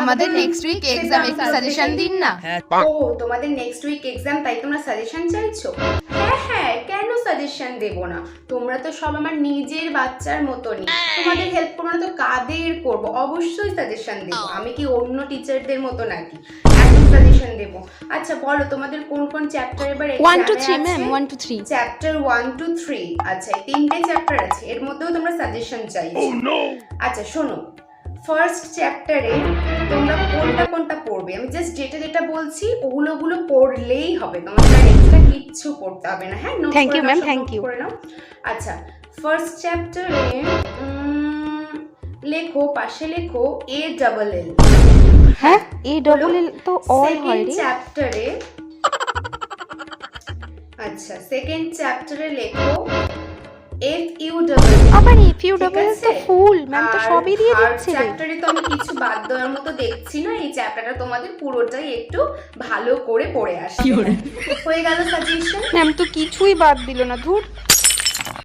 আমাদের next week exam একটু suggestion দিন না। ও তোমাদের নেক্সট উইক এক্সাম তাই তোমরা সাজেশন চাইছো? হ্যাঁ হ্যাঁ কেন সাজেশন দেব না? তোমরা তো সব আমার নিজের বাচ্চার মতনই। তোমাদের হেল্প করব না তো কাদের করব? অবশ্যই সাজেশন দেব। আমি কি অন্য টিচারদের মতো নাকি? সাজেশন দেব। আচ্ছা বলো তোমাদের কোন কোন চ্যাপ্টার এবার one two three ma'am one two three chapter one two three আচ্ছা এই তিনটে চ্যাপ্টার আছে। এর মধ্যেও তোমরা সাজেশন চাইছো। আচ্ছা শোনো। ফার্স্ট চ্যাপ্টারে তোমরা কোনটা কোনটা পড়বে? আমি জাস্ট যেটা যেটা বলছি ওগুলো ওগুলো পড়লেই হবে। তোমাদের আর এক্সট্রা কিচ্ছু পড়তে হবে না। হ্যাঁ thank you ma'am thank you. করে নাও। আচ্ছা ফার্স্ট চ্যাপ্টারে লেখো পাশে লেখো এ ডাবল এল হ্যাঁ এ ডবল এল তো অল হয় রে। চ্যাপ্টারে আচ্ছা সেকেন্ড চ্যাপ্টারে লেখো এফ ইউ ডাবল আবার ইউ তো ফুল ম্যাম তো সবই দিয়ে দিচ্ছে চ্যাপ্টারে তো আমি কিছু বাদ দেওয়ার মতো দেখছি না এই চ্যাপ্টারটা তোমাদের পুরোটাই একটু ভালো করে পড়ে আসি হয়ে গেল সাজেশন ম্যাম তো কিছুই বাদ দিল না ধুর।